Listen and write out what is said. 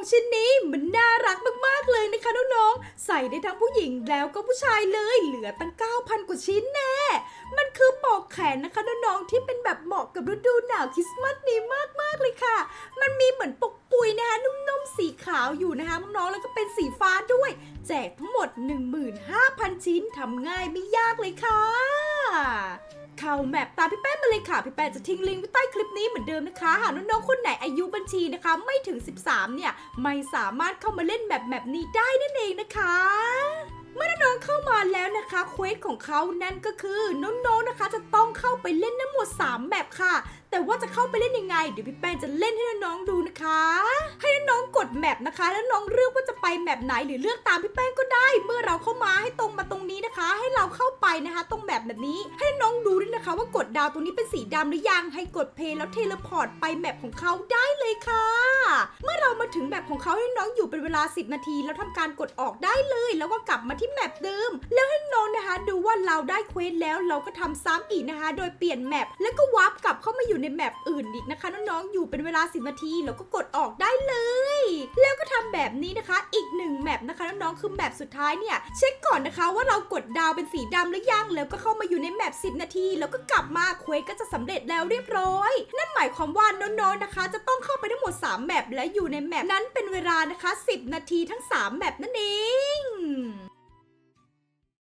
ของชิ้นนี้มันน่ารักมากๆเลยนะคะน้องๆ ใส่ได้ทั้งผู้หญิงแล้วก็ผู้ชายเลย เหลือตั้ง 9,000 กว่าชิ้นแน่ มันคือปอกแขนนะคะน้องๆ ที่เป็นแบบเหมาะกับฤดูหนาวคริสต์มาสนี้มากๆเลยค่ะ มันมีเหมือนปกปุยนะคะนุ่มๆ สีขาวอยู่นะคะน้องๆ แล้วก็เป็นสีฟ้าด้วย แจกทั้งหมด 15,000 ชิ้นทำง่ายไม่ยากเลยค่ะ เข้าแมปตามพี่แป้งมาเลยค่ะ พี่แป้งจะทิ้งลิงก์ไว้ใต้คลิปนี้เหมือนเดิมนะคะ หากน้องๆคนไหนอายุบัญชีนะคะ ไม่ถึง 13 เนี่ย ไม่สามารถเข้ามาเล่นแมปแมปนี้ได้นั่นเองนะคะเมื่อน้องๆเข้ามาแล้วนะคะเควสของเขานั่นก็คือน้องๆนะคะ จะต้องเข้าไปเล่นทั้งหมด3แมปค่ะ แต่ว่าจะเข้าไปเล่นยังไงเดี๋ยวพี่แป้งจะเล่นให้น้องๆดูนะคะ ให้น้องๆกดแมปนะคะ แล้วน้องเลือกว่าจะไปแมปไหนหรือเลือกตามพี่แป้งก็ได้ เมื่อเราเข้ามาให้ตรงมาตรงนี้นะคะ ให้เรา นะคะตรงแมปแบบนี้ ให้น้องดูด้วยนะคะ ว่ากดดาวตรงนี้เป็นสีดำหรือยังให้กดเพลย์แล้วเทเลพอร์ตไปแมปของเขาได้เลยค่ะ เมื่อเรามาถึงแมปของเขาให้น้องอยู่เป็นเวลา 10 นาที แล้วทำการกดออกได้เลย แล้วก็กลับมาที่แมปเดิม แล้วให้น้องนะคะ ดูว่าเราได้เควสแล้วเราก็ทำซ้ำอีกนะคะ โดยเปลี่ยนแมปแล้วก็วาร์ปกลับเข้ามาอยู่ในแมปอื่นอีกนะคะน้องๆอยู่เป็นเวลา 10 นาทีแล้วก็กดออกได้เลย แบบนี้นะคะ อีกหนึ่งแมปนะคะน้องๆคือแมปสุดท้ายเนี่ยเช็คก่อนนะคะว่าเรากดดาวเป็นสีดำหรือยังแล้วก็เข้ามาอยู่ในแมป10 นาที แล้วก็กลับมาเควสก็จะสำเร็จแล้วเรียบร้อย นั่นหมายความว่าน้องๆนะคะ จะต้องเข้าไปทั้งหมด 3 แมปและอยู่ในแมปนั้นเป็นเวลานะคะ 10 นาทีทั้ง 3 แมปนั่นเอง